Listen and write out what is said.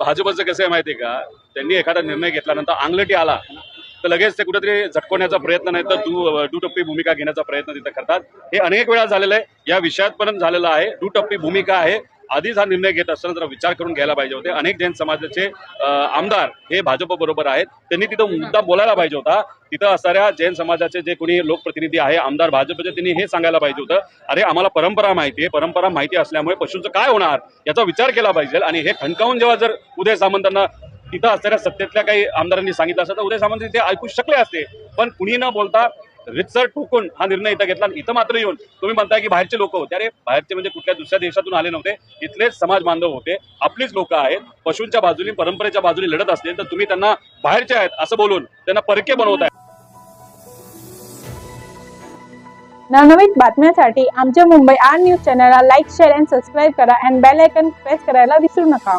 भाजपचं कसं आहे माहिती का? त्यांनी एखादा निर्णय घेतल्यानंतर आंगलटी आला तर लगेच ते कुठेतरी झटकवण्याचा प्रयत्न नाही तर दु दुटप्पी भूमिका घेण्याचा प्रयत्न तिथे करतात. हे अनेक वेळा झालेलं आहे. या विषयात पण झालेलं आहे. दुटप्पी भूमिका आहे. आधीच हा निर्णय घेत असताना जरा विचार करून घ्यायला पाहिजे होते. अनेक जैन समाजाचे आमदार हे भाजप बरोबर आहेत. त्यांनी तिथं मुद्दा बोलायला पाहिजे होता. तिथं असणाऱ्या जैन समाजाचे जे कोणी लोकप्रतिनिधी आहे आमदार भाजपचे त्यांनी हे सांगायला पाहिजे होतं. अरे आम्हाला परंपरा माहिती आहे. परंपरा माहिती असल्यामुळे पशूंचं काय होणार? याचा विचार केला पाहिजे. आणि हे खणकावून जेव्हा जर उदय सामंतांना तिथं असणाऱ्या सत्तेतल्या काही आमदारांनी सांगितलं असतं तर उदय सामंत ते ऐकू शकले असते. पण कुणी न बोलता रितसर ठोकून हा निर्णय इथं घेतला. इथं मात्र येऊन तुम्ही म्हणताय की बाहेरचे लोक होते. अरे बाहेरचे म्हणजे कुठल्या दुसऱ्या देशातून आले नव्हते. इथलेच समाज बांधव होते. आपलीच लोक आहेत. पशूंच्या बाजूने परंपरेच्या बाजूने लढत असतील तर तुम्ही त्यांना बाहेरचे आहेत असं बोलून त्यांना परके बनवताय नवनवीन बातम्यांसाठी आमच्या मुंबई आर न्यूज चॅनलला लाईक शेअर अँड सबस्क्राईब करा. अँड बेल आयकन प्रेस करायला विसरू नका.